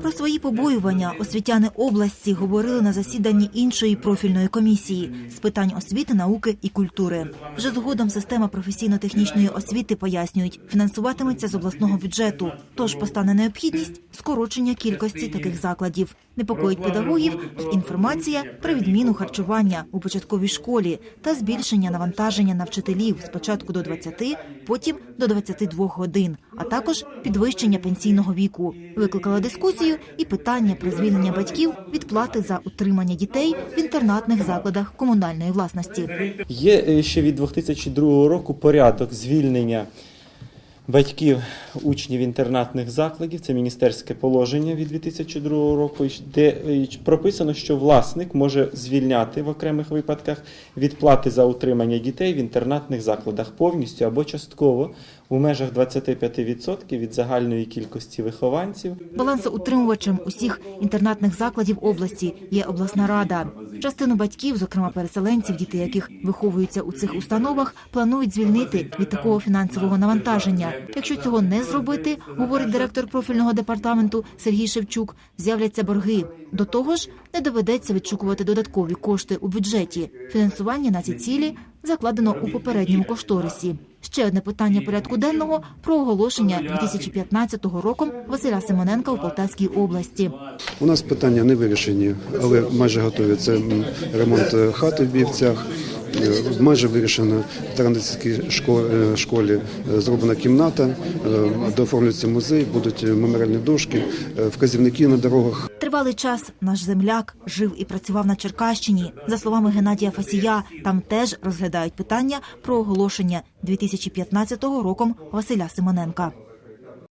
Про свої побоювання освітяни області говорили на засіданні іншої профільної комісії з питань освіти, науки і культури. Вже згодом система професійно-технічної освіти пояснюють, фінансуватиметься з обласного бюджету. Тож постане необхідність скорочення кількості таких закладів. Непокоїть педагогів інформація про відміну харчування у початковій школі та збільшення навантаження на вчителів спочатку до 20, потім до 22 годин, а також підвищення пенсійного віку. Викликала дискусію і питання про звільнення батьків від плати за утримання дітей в інтернатних закладах комунальної власності. Є е, ще від 2002 року порядок звільнення батьків учнів інтернатних закладів. Це міністерське положення від 2002 року, де прописано, що власник може звільняти в окремих випадках від плати за утримання дітей в інтернатних закладах повністю або частково у межах 25% від загальної кількості вихованців. Балансоутримувачем усіх інтернатних закладів області є обласна рада. Частину батьків, зокрема переселенців, діти яких виховуються у цих установах, планують звільнити від такого фінансового навантаження. Якщо цього не зробити, говорить директор профільного департаменту Сергій Шевчук, з'являться борги. До того ж, не доведеться відшукувати додаткові кошти у бюджеті. Фінансування на ці цілі закладено у попередньому кошторисі. Ще одне питання порядку денного про оголошення 2015 роком Василя Симоненка у Полтавській області. У нас питання не вирішені, але майже готові. Це ремонт хати в Бівцях. Е, Майже вирішено в Тарандицькій шко- е, школі е, зроблена кімната, дооформлюється музей, будуть меморіальні дошки, вказівники на дорогах. Тривалий час наш земляк жив і працював на Черкащині. За словами Геннадія Фасія, там теж розглядають питання про оголошення 2015 роком Василя Симоненка.